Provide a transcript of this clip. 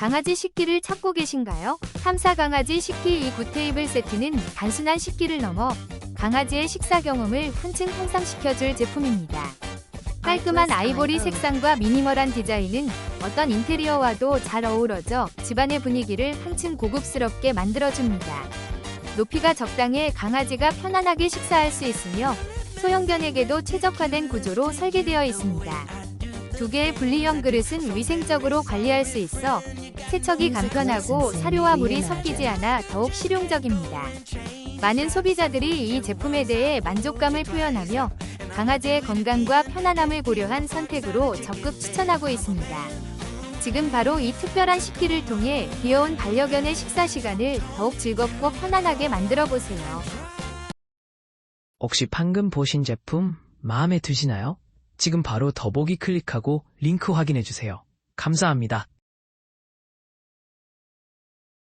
강아지 식기를 찾고 계신가요? 탐사 강아지 식기 이 굿테이블 세트는 단순한 식기를 넘어 강아지의 식사 경험을 한층 향상시켜줄 제품입니다. 깔끔한 아이보리 색상과 미니멀한 디자인은 어떤 인테리어와도 잘 어우러져 집안의 분위기를 한층 고급스럽게 만들어줍니다. 높이가 적당해 강아지가 편안하게 식사할 수 있으며 소형견에게도 최적화된 구조로 설계되어 있습니다. 두 개의 분리형 그릇은 위생적으로 관리할 수 있어 세척이 간편하고 사료와 물이 섞이지 않아 더욱 실용적입니다. 많은 소비자들이 이 제품에 대해 만족감을 표현하며 강아지의 건강과 편안함을 고려한 선택으로 적극 추천하고 있습니다. 지금 바로 이 특별한 식기를 통해 귀여운 반려견의 식사 시간을 더욱 즐겁고 편안하게 만들어 보세요. 혹시 방금 보신 제품 마음에 드시나요? 지금 바로 더보기 클릭하고 링크 확인해 주세요. 감사합니다.